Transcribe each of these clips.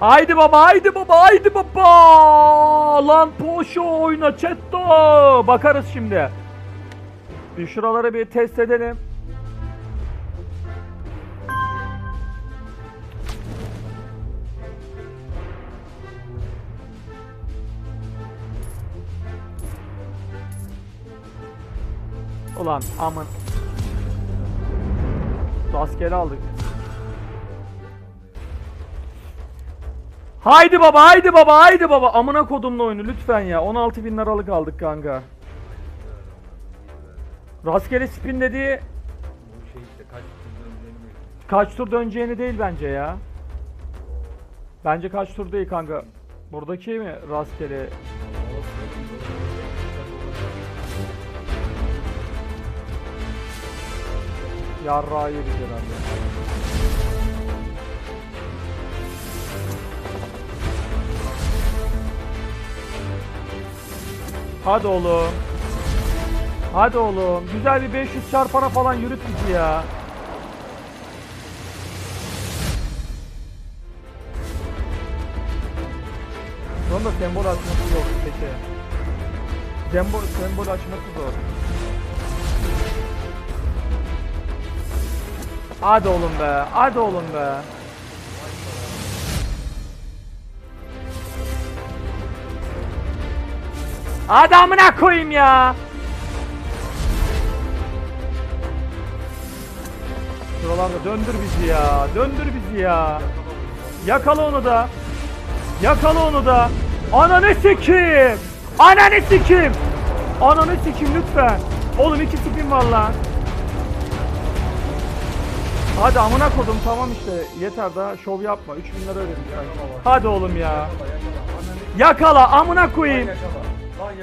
Haydi baba haydi baba haydi baba. Lan poşo oyna chatto. Bakarız şimdi. Bir şuraları bir test edelim. Ulan aman. Rastgele aldık. Haydi baba haydi baba haydi baba amına kodumlu oyunu lütfen ya 16 bin liralık aldık kanka. Rastgele spin dediği kaç tur döneceğini kaç tur döneceğini değil bence ya. Bence kaç tur değil kanka. Buradaki mi rastgele? Yarrağı yedik herhalde. Hadi oğlum. Hadi oğlum. Güzel bir 500 çarpana falan yürüt bizi ya. Anda sembol açması yok peki. Sembol, sembol açması zor. Hadi oğlum be. Hadi oğlum be. Hadi amına koyayım ya. Şuralarda döndür bizi ya. Döndür bizi ya. Yakala onu da. Yakala onu da. Ananı sikim. Ananı sikim. Ananı sikim lütfen. Oğlum iki sikim var lan. Hadi amına kodum tamam işte yeter daha şov yapma 3000 lira ödedim. Hadi oğlum ya. Yakala amına koyayım.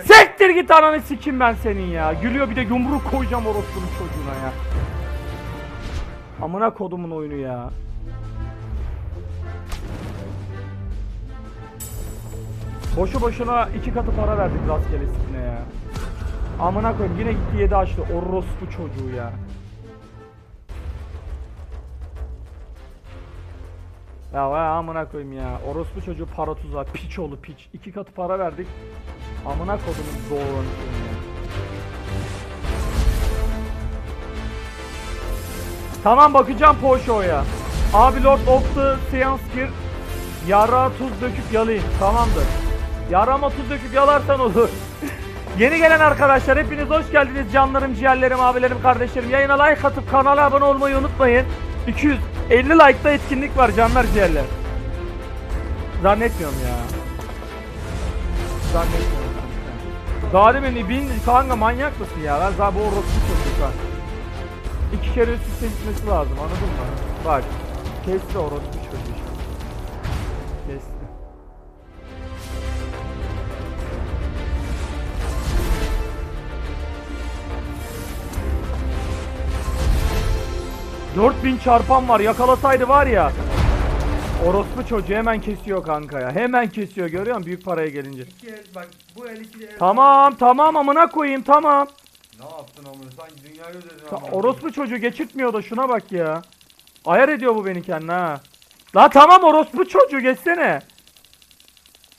Sektir git ananı sikim ben senin ya. Gülüyor bir de yumruk koyacağım orospunun çocuğuna ya. Amına kodumun oyunu ya. Boşu boşuna iki katı para verdik rastgele sikine ya. Amına koyayım yine gitti yedi açtı orospu çocuğu ya. Ya vay amına koyayım ya. Orospu çocuğu para tuzağı. Piç oğlu piç. İki katı para verdik. Amına kodumun doğru. Tamam bakacağım Poşo'ya. Abi Lord of the Seance gir. Yara tuz döküp yalayın. Tamamdır. Yarama tuz döküp yalarsan olur. Yeni gelen arkadaşlar hepiniz hoş geldiniz canlarım, ciğerlerim, abilerim, kardeşlerim. Yayına like atıp kanala abone olmayı unutmayın. 250 like'da etkinlik var canlar ciğerler. Zannetmiyorum ya. Zannetmiyorum. Daha demin bin kanka manyak mısın ya? Ben zaten bu orospu çocuğu kanka. İki kere üst üste gitmesi lazım anladın mı? Bak. Kesti orospu çocuğu 4000 çarpan var yakalasaydı var ya. Orospu çocuğu hemen kesiyor kanka ya. Hemen kesiyor görüyor musun büyük paraya gelince. İki el bak bu el el. Tamam tamam amına koyayım tamam. Ne yaptın amına sanki dünya gözledin Orospu çocuğu geçirtmiyor da şuna bak ya. Ayar ediyor bu beni kendine ha. La tamam orospu çocuğu geçsene.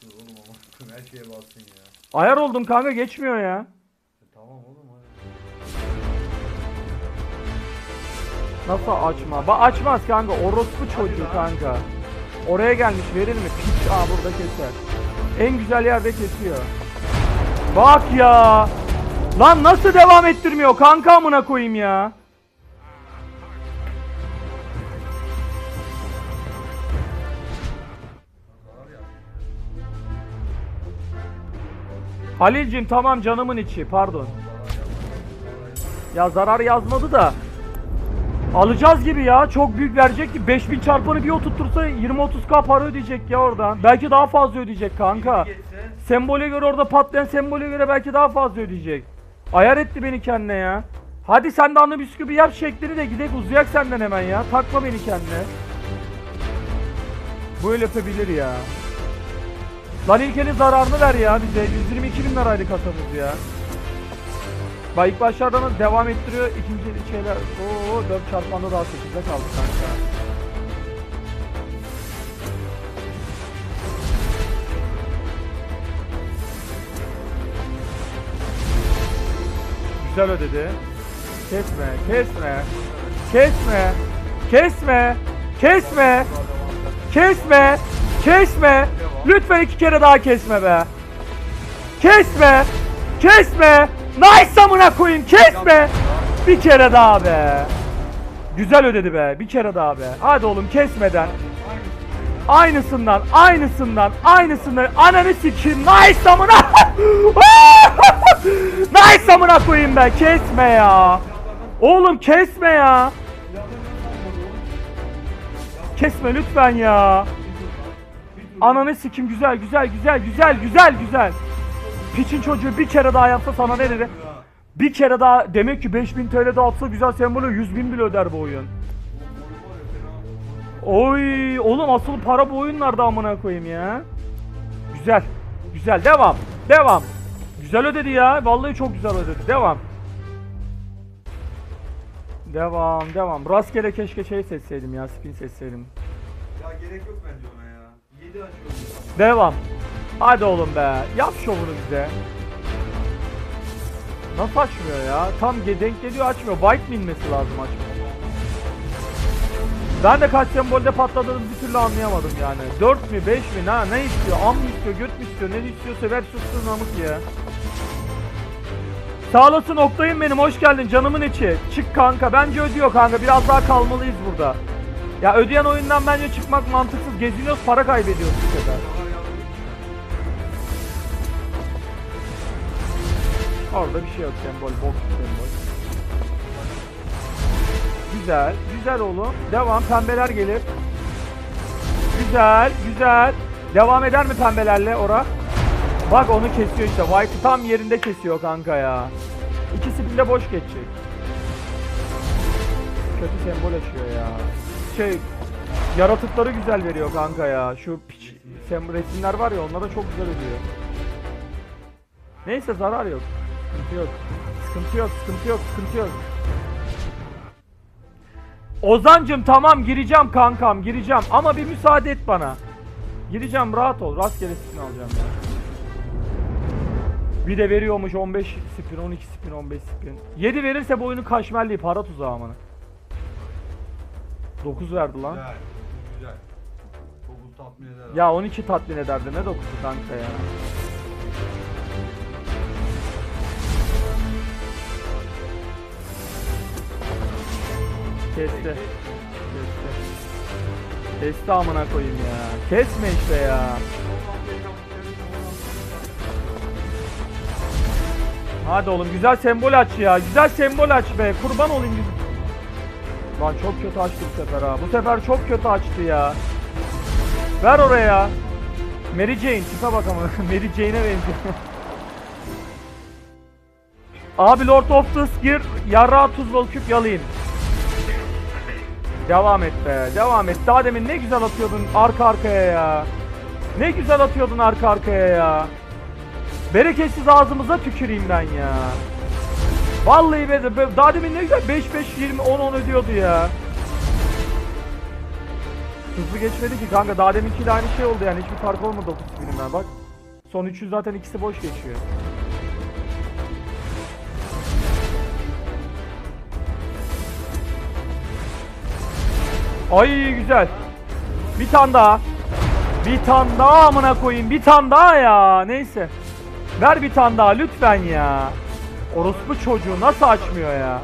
Dur Oğlum amına her şeye bastın ya. Ayar oldum kanka geçmiyor ya. Nasıl açma? Ba açmaz kanka orospu çocuğu kanka. Oraya gelmiş verir mi? Piç aa burada keser. En güzel yerde kesiyor. Bak ya. Lan nasıl devam ettirmiyor kanka amına koyayım ya. Halilcim tamam canımın içi pardon. Ya zarar yazmadı da. Alacağız gibi ya. Çok büyük verecek ki 5000 çarpanı bir oturtursa 20-30k para ödeyecek ya oradan. Belki daha fazla ödeyecek kanka. Sembole göre orada patlayan sembole göre belki daha fazla ödeyecek. Ayar etti beni kendine ya. Hadi sen de anlı bisküvi yap şeklini de gidek uzayak senden hemen ya. Takma beni kendine. Böyle yapabilir ya. Lan ilkenin zararını ver ya bize. 122 bin liraydı kasamız ya. Bak ilk başlarda devam ettiriyor. İkinci şeyler ooo 4 çarpmanda daha 8'de kaldı kanka. Güzel ödedi. Kesme, kesme. Kesme. Kesme. Kesme. Kesme. Kesme. Lütfen iki kere daha kesme be. Kesme. Kesme. Nice amına koyayım. Kesme. Bir kere daha be. Güzel ödedi be. Bir kere daha be. Hadi oğlum kesmeden. Aynısından, aynısından, aynısından. Ananı sikeyim. Nice amına. nice amına koyayım be. Kesme ya. Oğlum kesme ya. Kesme lütfen ya. Ananı sikim güzel güzel güzel güzel güzel güzel. Piçin çocuğu bir kere daha yapsa sana ne dedi? Bir kere daha demek ki 5000 TL dağıtsa güzel sembolü 100 bin bile öder bu oyun. Oy oğlum asıl para bu oyunlarda amına koyayım ya. Güzel. Güzel devam. Devam. Güzel ödedi ya. Vallahi çok güzel ödedi. Devam. Devam devam. Rastgele keşke şey seçseydim ya. Spin seçseydim. Ya gerek yok bence ona ya. 7 açıyor. Devam. Hadi oğlum be. Yap şovunu bize. Nasıl açmıyor ya? Tam denk geliyor açmıyor. White mi lazım açmıyor. Ben de kaç sembolde patladığını bir türlü anlayamadım yani. 4 mi 5 mi ne, ne istiyor? Am mı istiyor? Göt mü istiyor? Ne istiyorsa ver sussun namık ya. Sağ olasın Oktay'ım benim hoş geldin canımın içi. Çık kanka bence ödüyor kanka biraz daha kalmalıyız burada. Ya ödeyen oyundan bence çıkmak mantıksız. Geziniyoruz para kaybediyoruz bu sefer. Orada bir şey yok sembol, box sembol. Güzel, güzel oğlum. Devam, pembeler gelir. Güzel, güzel. Devam eder mi pembelerle ora? Bak onu kesiyor işte. White'ı tam yerinde kesiyor kanka ya. İkisi bile boş geçecek. Kötü sembol açıyor ya. Şey, yaratıkları güzel veriyor kanka ya. Şu piç resimler var ya onlara çok güzel ödüyor. Neyse zarar yok. Sıkıntı yok. Sıkıntı yok, sıkıntı yok, sıkıntı yok. Ozancım tamam gireceğim kankam gireceğim ama bir müsaade et bana. Gireceğim rahat ol rastgele spin alacağım ya. Bir de veriyormuş 15 spin 12 spin 15 spin. 7 verirse bu oyunun kaşmerliği para tuzağı amına. 9 verdi lan. Güzel. Güzel. Çok tatmin eder. Ya 12 tatmin ederdi ne 9'u kanka ya. Kesti. Kesti. Kesti amına koyayım ya. Kesme işte ya. Hadi oğlum güzel sembol aç ya. Güzel sembol aç be. Kurban olayım. Lan çok kötü açtı bu sefer ha. Bu sefer çok kötü açtı ya. Ver oraya. Mary Jane tipe bak ama Mary Jane'e benziyor. Abi Lord of the Skir yarra tuz küp yalayın. Devam et be devam et. Daha demin ne güzel atıyordun arka arkaya ya. Ne güzel atıyordun arka arkaya ya. Bereketsiz ağzımıza tüküreyim ben ya. Vallahi be, be daha demin ne güzel 5 5 20 10 10 ödüyordu ya. Hızlı geçmedi ki kanka daha deminkiyle aynı şey oldu yani hiçbir fark olmadı 9 filmden bak. Son 300 zaten ikisi boş geçiyor. Ay güzel. Bir tane daha. Bir tane daha amına koyayım. Bir tane daha ya. Neyse. Ver bir tane daha lütfen ya. Orospu çocuğu nasıl açmıyor ya?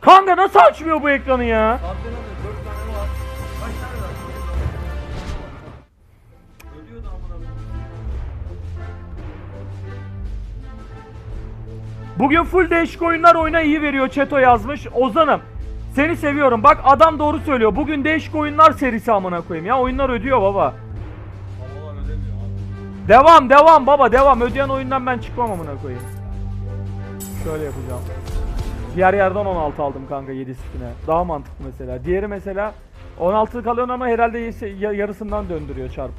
Kanka nasıl açmıyor bu ekranı ya? Tatmin eder. 4 tane var. Kaç tane var? Ödüyor da amına koyayım. Bugün full değişik oyunlar oyna iyi veriyor Çeto yazmış. Ozan'ım seni seviyorum. Bak adam doğru söylüyor. Bugün değişik oyunlar serisi amına koyayım ya. Oyunlar ödüyor baba. Havalar ödemiyor abi. Devam devam baba devam. Ödeyen oyundan ben çıkmam amına koyayım. Şöyle yapacağım. Diğer yerden 16 aldım kanka 7 spine. Daha mantıklı mesela. Diğeri mesela 16 kalıyor ama herhalde yarısından döndürüyor çarp.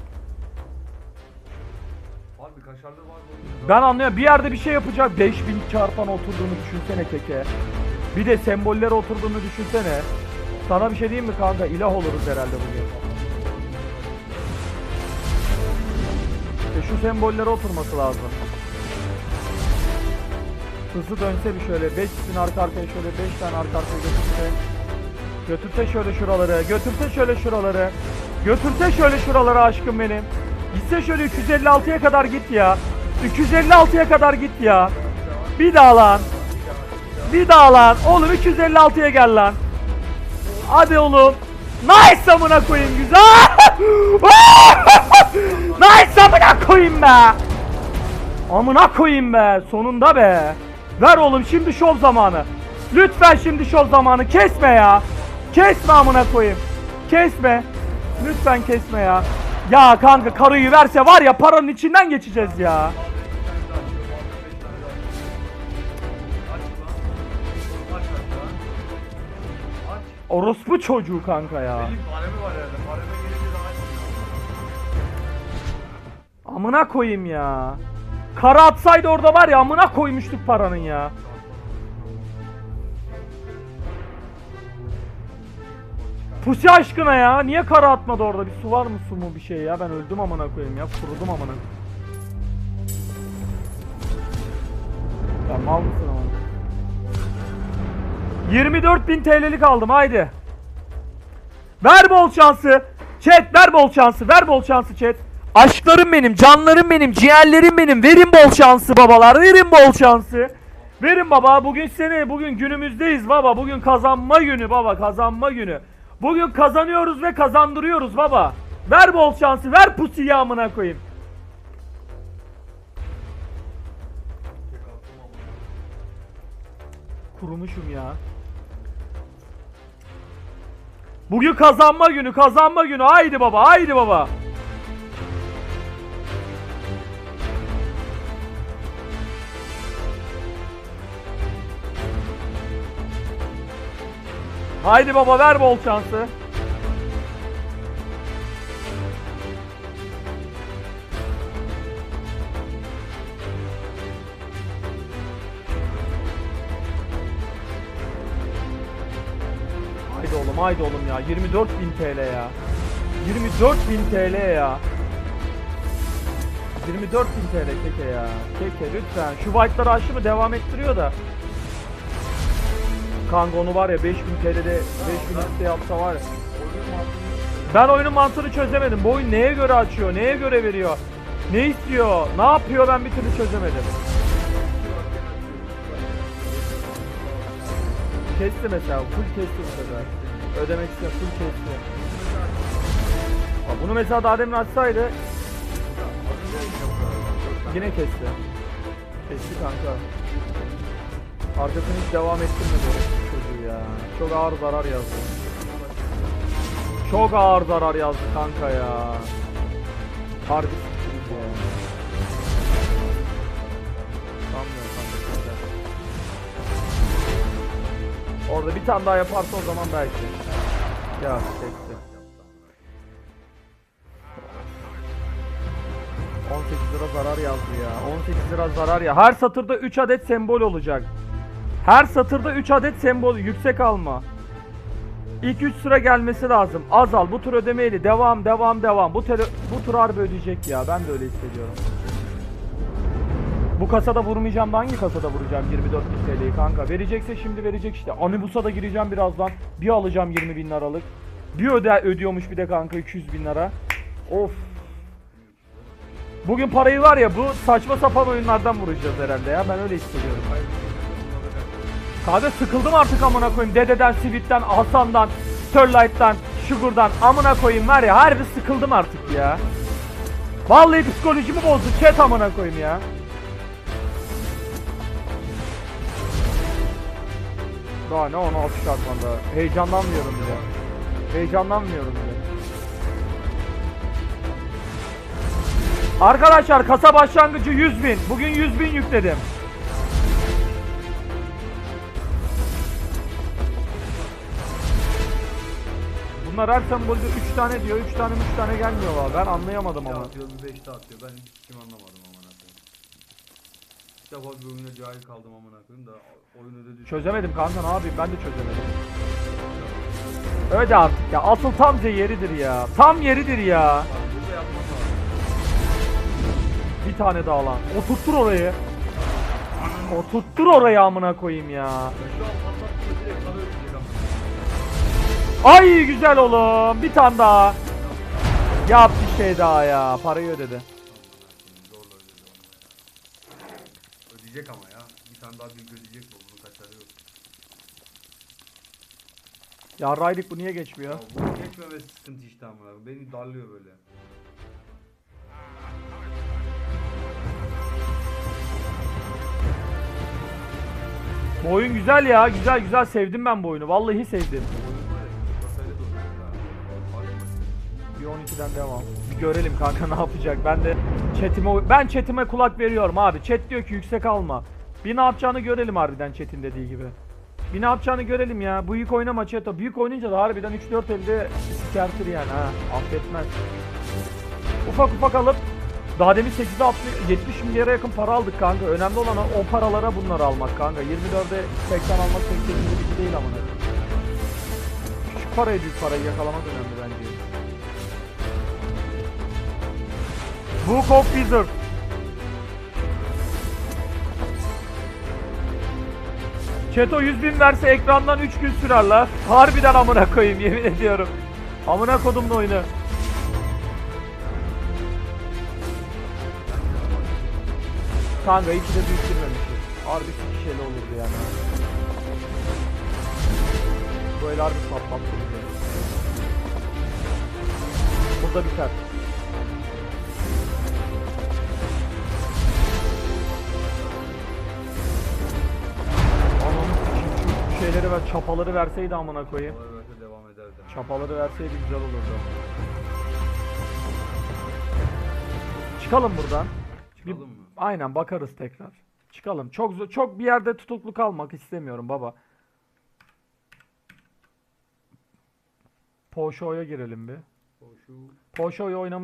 Abi kaşarlı var mı? Ben anlıyorum. Bir yerde bir şey yapacak. 5000 çarpan oturduğunu düşünsene keke. Bir de sembollere oturduğunu düşünsene. Sana bir şey diyeyim mi kanka? İlah oluruz herhalde bugün. İşte şu sembollere oturması lazım. Hızlı dönse bir şöyle 5 spin arka arkaya şöyle 5 tane arka arkaya götürse. Götürse şöyle şuraları, götürse şöyle şuraları. Götürse şöyle şuraları aşkım benim. Gitse şöyle 356'ya kadar git ya. 256'ya kadar git ya. Bir daha lan. Bir daha lan. Oğlum 256'ya gel lan. Hadi oğlum. Nice amına koyayım güzel. nice amına koyayım be. Amına koyayım be. Sonunda be. Ver oğlum şimdi şov zamanı. Lütfen şimdi şov zamanı. Kesme ya. Kesme amına koyayım. Kesme. Lütfen kesme ya. Ya kanka karıyı verse var ya paranın içinden geçeceğiz ya. Orospu çocuğu kanka ya. Benim paremi var herhalde. Pareme gelince de aç. Amına koyayım ya. Kara atsaydı orada var ya amına koymuştuk paranın ya. Pusi aşkına ya. Niye kara atmadı orada? Bir su var mı su mu bir şey ya? Ben öldüm amına koyayım ya. Kurudum amına koyayım. Ya mal mısın amına? 24.000 TL'lik aldım haydi. Ver bol şansı. Chat ver bol şansı. Ver bol şansı chat. Aşklarım benim, canlarım benim, ciğerlerim benim. Verin bol şansı babalar. Verin bol şansı. Verin baba. Bugün seni, bugün günümüzdeyiz baba. Bugün kazanma günü baba. Kazanma günü. Bugün kazanıyoruz ve kazandırıyoruz baba. Ver bol şansı. Ver pusiyi amına koyayım. Kurumuşum ya. Bugün kazanma günü, kazanma günü. Haydi baba, haydi baba. Haydi baba ver bol şansı. Oğlum haydi oğlum ya. 24.000 TL ya. 24.000 TL ya. 24.000 TL keke ya. Keke lütfen. Şu white'ları aşı mı devam ettiriyor da. Kanka onu var ya 5000 TL'de 5000 liste yapsa var ya. Ben oyunun mantığını çözemedim. Bu oyun neye göre açıyor neye göre veriyor? Ne istiyor? Ne yapıyor? Ben bir türlü çözemedim. Kesti mesela full kesti bu sefer Ödemek isteyen full kesti Bak Bunu mesela daha demin açsaydı Yine kesti. Kesti kanka. Arkasını hiç devam ettirmedi çocuğu ya. Çok ağır zarar yazdı. Çok ağır zarar yazdı kanka ya. Harbi Orada bir tane daha yaparsa o zaman belki Ya çekti 18 lira zarar yazdı ya. 18 lira zarar ya. Her satırda 3 adet sembol olacak. Her satırda 3 adet sembol yüksek alma. İlk 3 sıra gelmesi lazım. Azal bu tur ödemeyli. Devam devam devam. Bu tele, bu tur harbi ödeyecek ya. Ben de öyle hissediyorum. Bu kasada vurmayacağım da hangi kasada vuracağım 24 bin TL'yi kanka? Verecekse şimdi verecek işte. Anibus'a da gireceğim birazdan. Bir alacağım 20 bin liralık. Bir öde ödüyormuş bir de kanka 200 bin lira. Of. Bugün parayı var ya bu saçma sapan oyunlardan vuracağız herhalde ya. Ben öyle hissediyorum. Kanka sıkıldım artık amına koyayım. Dededen, Sivit'ten, Hasan'dan, Sterlight'tan, Sugar'dan amına koyayım var ya. Harbi sıkıldım artık ya. Vallahi psikolojimi bozdu. Chat amına koyayım ya. Daha ne 16 şartmanda. Heyecanlanmıyorum bile. Heyecanlanmıyorum bile. Arkadaşlar kasa başlangıcı 100 bin. Bugün 100 bin yükledim. Bunlar her sembolde 3 tane diyor, 3 tane 3 tane gelmiyor valla. Ben anlayamadım ama. atıyor, bir beşte atıyor. Ben hiç kim anlamadım. İlk defa bir oyuna cahil kaldım amına koyayım da oyunu ödedi. Çözemedim kanka ne yapayım ben de çözemedim. Öyle artık ya. Asıl tam yeridir ya. Tam yeridir ya. Bir tane daha lan. Oturttur orayı. O tuttur orayı amına koyayım ya. Ay güzel oğlum. Bir tane daha. Yap bir şey daha ya. Parayı ödedi. Ödeyecek ama ya. Bir tane daha büyük ödeyecek bu. Bunun kaçarı yok. Ya Raydik bu niye geçmiyor? Ya bu geçmemesi sıkıntı işte ama. Beni darlıyor böyle. Bu oyun güzel ya. Güzel güzel sevdim ben bu oyunu. Vallahi sevdim. 12'den devam. Bir görelim kanka ne yapacak. Ben de chatime ben chatime kulak veriyorum abi. Chat diyor ki yüksek alma. Bir ne yapacağını görelim harbiden chat'in dediği gibi. Bir ne yapacağını görelim ya. Büyük oynama chat. o. Büyük oynayınca da harbiden 3-4 elde sikertir yani ha. Affetmez. Ufak ufak alıp daha demin 8'e 60, 70 milyara yakın para aldık kanka. Önemli olan o paralara bunları almak kanka. 24'e 80 almak pek şey değil ama. Küçük parayı büyük parayı yakalamak önemli bence. Book of Wizard. Çeto 100 bin verse ekrandan 3 gün sürer la. Harbiden amına koyayım yemin ediyorum. Amına kodumla oyunu. Kanka iki de büyük girmemişiz. Harbi sikişeli olurdu yani. Böyle harbi patlattı. Burada biter. Şeyleri ver, çapaları verseydi amına koyayım. Böyle devam ederdi. Çapaları verseydi güzel olurdu. Çıkalım buradan. Çıkalım mı? Aynen bakarız tekrar. Çıkalım. Çok zo- çok bir yerde tutuklu kalmak istemiyorum baba. Poşo'ya girelim bir. O şu Poşo'yu oynamış